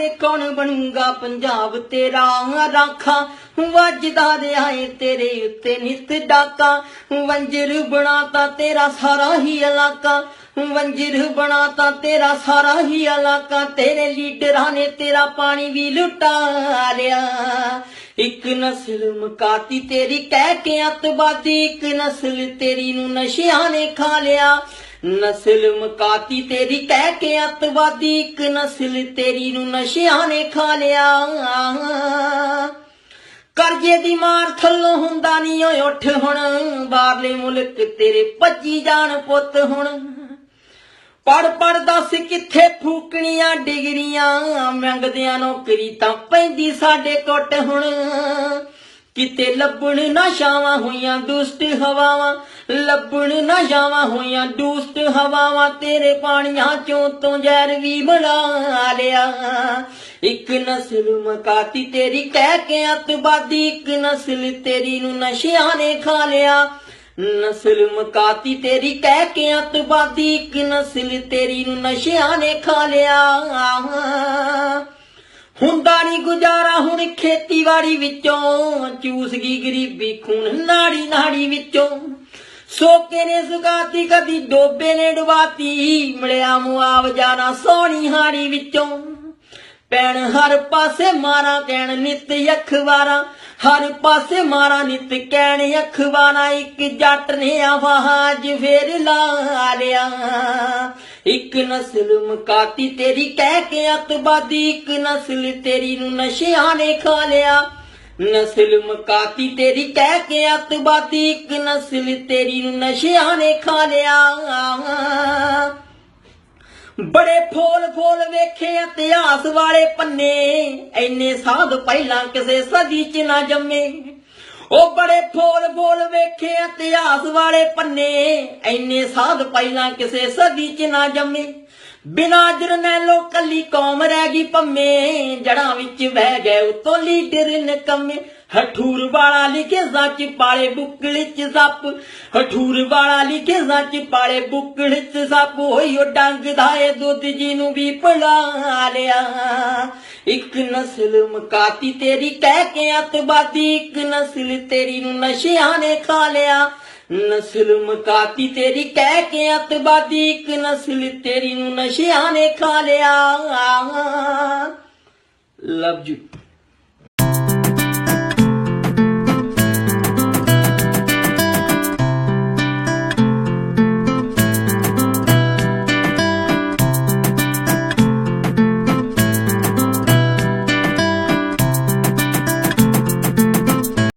ਦੇ ਕੌਣ ਬਣੂਗਾ? ਪੰਜਾਬ ਤੇਰਾ ਰਾਖਾ। ਵੱਜਦਾ ਰਿਆਏ ਤੇਰੇ ਉੱਤੇ ਨਿਤ ਡਾਕਾ। ਵੰਜਰ ਬਣਾਤਾ ਤੇਰਾ ਸਾਰਾ ਹੀ ਇਲਾਕਾ। ਵੰਜਰ ਬਣਾਤਾ ਤੇਰਾ ਸਾਰਾ ਹੀ ਇਲਾਕਾ। ਤੇਰੇ ਲੀਡਰਾਂ ਨੇ ਤੇਰਾ ਪਾਣੀ ਵੀ ਲੁਟਾ ਲਿਆ। ਇੱਕ ਨਸਲ ਮਕਾਤੀ ਤੇਰੀ ਕਹਿ ਕੇ ਅਤਵਾਦੀ। ਇੱਕ ਨਸਲ ਤੇਰੀ ਨੂੰ ਨਸ਼ਿਆਂ ਨੇ ਖਾ ਲਿਆ। ਨਸਲ ਮਕਾਤੀ ਤੇਰੀ ਕਹਿ ਕੇ ਅਤਵਾਦੀ, ਇੱਕ ਨਸਲ ਤੇਰੀ ਨੂੰ ਨਸ਼ਿਆਂ ਨੇ ਖਾ ਲਿਆ। ਕਰਜ਼ੇ ਦੀ ਮਾਰ ਥੱਲੋਂ ਹੁੰਦਾ ਨਹੀਂ ਓਏ ਉੱਠ ਹੁਣ, ਬਾਹਰਲੇ ਮੁਲਕ ਤੇਰੇ ਭੱਜੀ ਜਾਣ ਪੁੱਤ ਹੁਣ। ਪੜ ਪੜ ਦੱਸ ਕਿੱਥੇ ਫੂਕਣੀਆਂ ਡਿਗਰੀਆਂ, ਮੰਗਦਿਆਂ ਨੌਕਰੀ ਤਾਂ ਪੈਂਦੀ ਸਾਡੇ ਕੋਟ ਹੁਣ। ਕਿਤੇ ਲੱਭਣ ਨਾ ਛਾਵਾਂ ਹੋਈਆਂ ਦੁਸ਼ਟ ਹਵਾਵਾਂ, ਲੱਭਣ ਨਾ ਛਾਵਾਂ ਹੋਈਆਂ ਦੁਸ਼ਟ ਹਵਾਵਾਂ, ਤੇਰੇ ਪਾਣੀਆਂ ਚੋਂ ਤੋਂ ਜ਼ਹਿਰ ਵੀ ਬਣਾ ਲਿਆ। ਇੱਕ ਨਸਲ ਮਕਾਤੀ ਤੇਰੀ ਕਹਿ ਕੇ ਅਤਵਾਦੀ, ਇੱਕ ਨਸਲ ਤੇਰੀ ਨੂੰ ਨਸ਼ਿਆਂ ਨੇ ਖਾ ਲਿਆ। ਨਸਲ ਮਕਾਤੀ ਤੇਰੀ ਕਹਿ ਕੇ ਅਤਵਾਦੀ, ਇੱਕ ਨਸਲ ਤੇਰੀ ਨੂੰ ਨਸ਼ਿਆਂ ਨੇ ਖਾ ਲਿਆ। ਹੁੰਦਾ ਨਹੀਂ ਗੁਜ਼ਾਰਾ ਹੁਣ ਖੇਤੀਬਾੜੀ ਵਿੱਚੋਂ, ਚੂਸ ਗਈ ਗਰੀਬੀ ਖੂਨ ਨਾੜੀ ਨਾੜੀ ਵਿੱਚੋਂ। ਸੋਕੇ ਨੇ ਸੁਗਾਤੀ ਕਦੀ ਡੋਬੇ ਨੇ ਡੁਬਾਤੀ, ਮਿਲਿਆ ਮੁਆਵਜ਼ਾ ਨਾ ਸੋਹਣੀ ਹਾੜੀ ਵਿੱਚੋਂ। ਪੈਣ ਹਰ ਪਾਸੇ ਮਾਰਾਂ ਕਹਿਣ ਨਿਤ ਅਖਬਾਰਾਂ, ਹਰ ਪਾਸੇ ਮਾਰਾਂ ਨਿਤ ਕਹਿਣ ਅਖਬਾਰਾਂ, ਇੱਕ ਜੱਟ ਨੇ ਆਵਾਜ਼ ਫੇਰ ਲਾ ਲਿਆ। ਇੱਕ ਨਸਲ ਮਕਾਤੀ ਤੇਰੀ ਕਹਿ ਕੇ ਅਤਵਾਦੀ, ਇੱਕ ਨਸਲ ਤੇਰੀ ਨੂੰ ਨਸ਼ਿਆਂ ਨੇ ਖਾ ਲਿਆ। ਨਸਲ ਮਕਾਤੀ ਤੇਰੀ ਕਹਿ ਕੇ ਅਤਵਾਦੀ, ਇੱਕ ਨਸਲ ਤੇਰੀ ਨੂੰ ਨਸ਼ਿਆਂ ਨੇ ਖਾ ਲਿਆ। ਬੜੇ ਫੋਲ ਫੋਲ ਵੇਖੇ ਇਤਿਹਾਸ ਵਾਲੇ ਪੰਨੇ ਐਨੇ ਸਾਧ ਪਹਿਲਾਂ ਕਿਸੇ ਸਦੀ ਚ ਨਾ ਜੰਮੇ। ਉਹ ਬੜੇ ਫੋਲ ਫੋਲ ਵੇਖੇ ਇਤਿਹਾਸ ਵਾਲੇ ਪੰਨੇ। ਐਨੇ ਸਾਧ ਪਹਿਲਾਂ ਕਿਸੇ ਸਦੀ ਚ ਨਾ ਜੰਮੇ। ਬਿਨਾ ਜਰਨੈਲੋ ਕੱਲੀ ਕੌਮ ਰਹਿ ਗਈ ਪੰਮੇ ਜੜਾਂ ਵਿੱਚ ਵਹਿ ਗਏ ਉਤੋਂ ਲੀਡਰ ਨਕਮੇ। ਹਠੂਰ ਵਾਲਾ ਲਿਖੇ ਸੱਚ ਪਾਲੇ ਬੁੱਕਲ ਚ ਸੱਪ। ਹਠੂਰ ਵਾਲਾ ਲਿਖੇ ਸੱਚ ਪਾਲੇ ਬੁੱਕਲ ਚ ਸੱਪ। ਹੋਈ ਉਹ ਡੰਗਦਾ ਏ ਦੁੱਧ ਜੀ ਨੂੰ ਵੀ ਪੜਾ ਲਿਆ। ਇੱਕ ਨਸਲ ਮਕਾਤੀ ਤੇਰੀ ਕਹਿ ਕੇ ਅਤਵਾਦੀ। ਇੱਕ ਨਸਲ ਤੇਰੀ ਨੂੰ ਨਸ਼ਿਆਂ ਨੇ ਖਾ ਲਿਆ। ਨਸਲ ਮਕਾਤੀ ਤੇਰੀ ਕਹਿ ਕੇ ਅਤਵਾਦੀ। ਇੱਕ ਨਸਲ ਤੇਰੀ ਨੂੰ ਨਸ਼ਿਆਂ ਨੇ ਖਾ ਲਿਆ। Love you.